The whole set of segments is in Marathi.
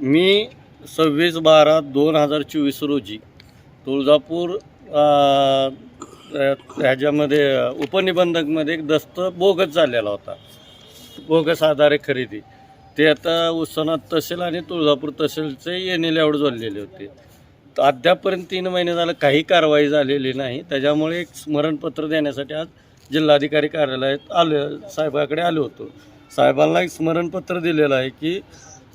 मी सव्वीस बारा दोन हजार चोवीस रोजी तुळजापूर ह्याच्यामध्ये उपनिबंधकमध्ये एक दस्त बोगस झालेला होता. बोगस आधारे खरेदी. ते आता उस्मानात तहसील आणि तुळजापूर तहसीलचे येणे लेआउट झालेले होते. अद्यापर्यंत अद्यापपर्यंत तीन महिने झालं काही कारवाई झालेली नाही. त्याच्यामुळे एक स्मरणपत्र देण्यासाठी आज जिल्हाधिकारी कार्यालयात आलो साहेबाकडे आलो होतो. साहेबांना एक स्मरणपत्र दिलेलं आहे की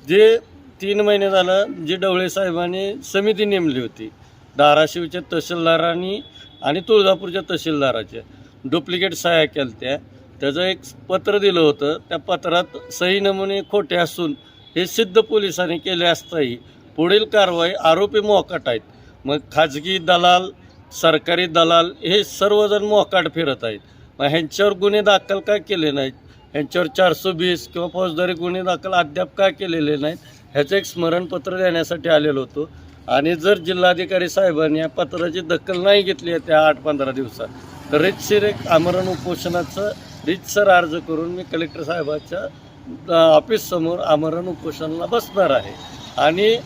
जे तीन महिने झालं जी डवळे साहेबांनी समिती नेमली होती. धाराशिवच्या तहसीलदारांनी आणि तुळजापूरच्या तहसीलदाराच्या. डुप्लिकेट सह्या केल्या त्या त्याचं एक पत्र दिलं होतं. त्या पत्रात सही नमुने खोटे असून हे सिद्ध पोलिसांनी केले असताही पुढील कारवाई आरोपी मोकाट आहेत. मग खाजगी दलाल सरकारी दलाल हे सर्वजण मोकाट फिरत आहेत. मग ह्यांच्यावर गुन्हे दाखल का केले नाहीत? ह्यांच्यावर चारशे वीस किंवा फौजदारी गुन्हे दाखल अद्याप का केलेले नाहीत? ह्याचं एक स्मरणपत्र देण्यासाठी आलेलो होतो. आणि जर जिल्हाधिकारी साहेबांनी या पत्राची दखल नाही घेतली आहे त्या आठ पंधरा दिवसात तर रितसर एक आमरण उपोषणाचं रितसर अर्ज करून मी कलेक्टर साहेबाच्या ऑफिससमोर आमरण उपोषणाला बसणार आहे. आणि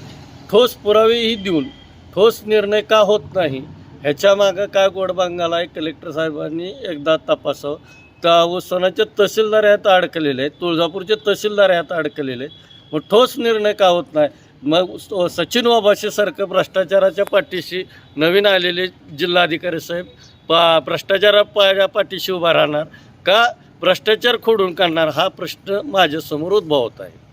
ठोस पुरावेही देऊन ठोस निर्णय का होत नाही ह्याच्या मागं काय गोडबांगाला आहे कलेक्टर साहेबांनी एकदा तपासावं. त्या उस्मानाचे तहसीलदार ह्यात अडकलेले आहेत तुळजापूरचे तहसीलदार ह्यात अडकलेले आहेत. मग ठोस निर्णय का होत नाही? मग स- सचिन वाबाशीसारखं भ्रष्टाचाराच्या पाठीशी नवीन आलेले जिल्हाधिकारी साहेब पा भ्रष्टाचारा पा पाठीशी उभा राहणार का? भ्रष्टाचार खोडून काढणार? हा प्रश्न माझ्यासमोर उद्भवत आहे.